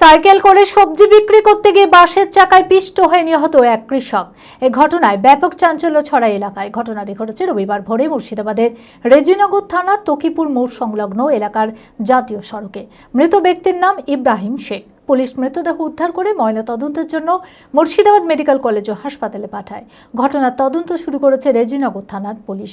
Cycle করে সবজি বিক্রি করতে গিয়ে বাসের চাকায় পিষ্ট হয়ে নিহত এক কৃষক। এ ঘটনায় ব্যাপক চাঞ্চল্য ছড়া এলাকায়। ঘটনাটি ঘটেছে রবিবার ভোরে মুর্শিদাবাদের রেজিনগর থানার তকিপুর মোড় সংলগ্ন এলাকার জাতীয় সড়কে। মৃত ব্যক্তির নাম ইব্রাহিম শেখ। পুলিশ মৃতদেহ উদ্ধার করে ময়না তদন্তের জন্য মুর্শিদাবাদ মেডিকেল কলেজ ও হাসপাতালে পাঠায়। ঘটনার তদন্ত শুরু করেছে রেজিনগর থানার পুলিশ।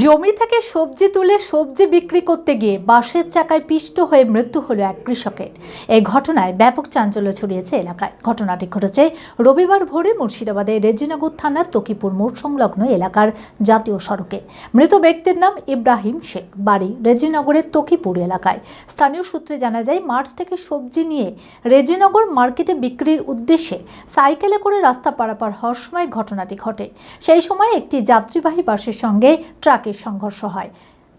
জমি থেকে সবজি তুলে সবজি বিক্রি করতে গিয়ে বাসের চাকায় পিষ্ট হয়ে মৃত্যু হলো এক কৃষকের। এই ঘটনায় ব্যাপক চাঞ্চল্য ছড়িয়েছে এলাকায়। ঘটনাটি ঘটেছে রবিবার ভোরে মুর্শিদাবাদের রেজিনগর থানার তকিপুর মোড় সংলগ্ন এলাকার জাতীয় সড়কে। মৃত ব্যক্তির নাম ইব্রাহিম শেখ। বাড়ি রেজিনগরের তকিপুর এলাকায়। স্থানীয় সূত্রে জানা যায়, মাঠ থেকে সবজি নিয়ে রেজিনগর মার্কেটে বিক্রির উদ্দেশ্যে সাইকেলে করে রাস্তা পারাপার হওয়ার সময় ঘটনাটি ঘটে। সেই সময় একটি যাত্রীবাহী বাসের সঙ্গে ট্রাকের সংঘর্ষ হয়।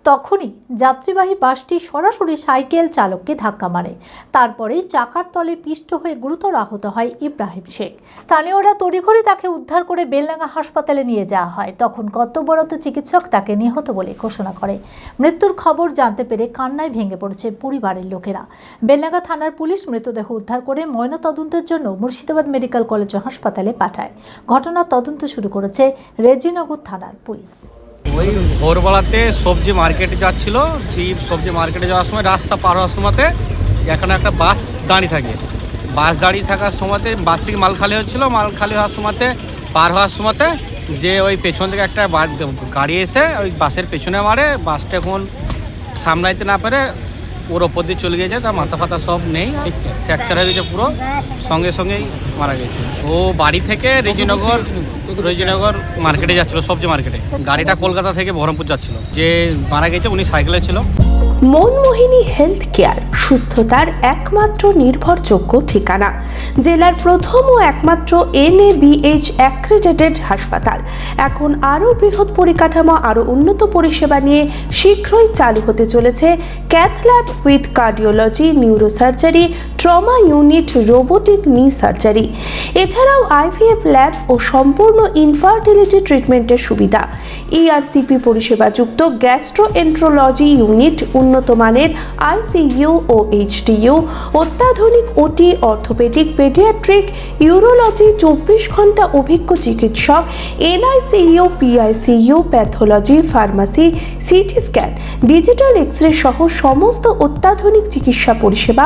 তখনই যাত্রীবাহী বাসটি সরাসরি সাইকেল চালককে ধাক্কা মারে। তারপরেই চাকার তলে পিষ্ট হয়ে গুরুতর আহত হয় ইব্রাহিম শেখ। স্থানীয়রা তড়িঘড়ি তাকে উদ্ধার করে বেলডাঙ্গা হাসপাতালে নিয়ে যাওয়া হয়। তখন কর্তব্যরত চিকিৎসক তাকে নিহত বলে ঘোষণা করে। মৃত্যুর খবর জানতে পেরে কান্নায় ভেঙে পড়েছে পরিবারের লোকেরা। বেলডাঙ্গা থানার পুলিশ মৃতদেহ উদ্ধার করে ময়নাতদন্তের জন্য মুর্শিদাবাদ মেডিকেল কলেজ ও হাসপাতালে পাঠায়। ঘটনার তদন্ত শুরু করেছে রেজিনগর থানার পুলিশ। ওই ভোরবেলাতে সবজি মার্কেটে যাচ্ছিল সেই সবজি মার্কেটে যাওয়ার সময় রাস্তা পার হওয়ার সময়তে এখানে একটা বাস দাঁড়িয়ে থাকে। বাস দাঁড়িয়ে থাকার সময়তে বাস থেকে মাল খালি হচ্ছিল মাল খালি হওয়ার সময়তে পার হওয়ার সময়তে যে ওই পেছন থেকে একটা গাড়ি এসে ওই বাসের পেছনে মারে বাসটা এখন সামলাইতে না পেরে ওর ওপর দিয়ে চলে গেছে তার মাথা ফাতা সব নেই ফ্র্যাকচার হয়ে গেছে পুরো সঙ্গে সঙ্গেই মারা গেছে। ও বাড়ি থেকে রেজিনগর রেজিনগর মার্কেটে যাচ্ছিল, সবজি মার্কেটে। গাড়িটা কলকাতা থেকে বহরমপুর যাচ্ছিল। যে মারা গেছে, উনি সাইকেলে ছিল। মনমোহিনী হেলথ কেয়ার, সুস্থতার একমাত্র নির্ভরযোগ্য ঠিকানা। জেলার প্রথম ও একমাত্র এনএবিএইচ অ্যাক্রেডিটেড হাসপাতাল। এখন আরও বৃহৎ পরিকাঠামো, আরও উন্নত পরিষেবা নিয়ে শীঘ্রই চালু হতে চলেছে cath lab with cardiology, neurosurgery, trauma unit, robotic knee surgery এছাড়াও আইভিএফ ল্যাব ও সম্পূর্ণ ইনফার্টিলিটি ট্রিটমেন্টের সুবিধা। ইআরসিপি পরিষেবাযুক্ত গ্যাস্ট্রোএন্ট্রোলজি ইউনিট উন্নত মানের আইসিইউ ও এইচডিইউ অত্যাধুনিক ওটি অর্থোপেডিক পেডিয়াট্রিক ইউরোলজি চব্বিশ ঘণ্টা অভিজ্ঞ চিকিৎসক NICU PICU pathology pharmacy CT scan digital X ray সহ সমস্ত অত্যাধুনিক চিকিৎসা পরিষেবা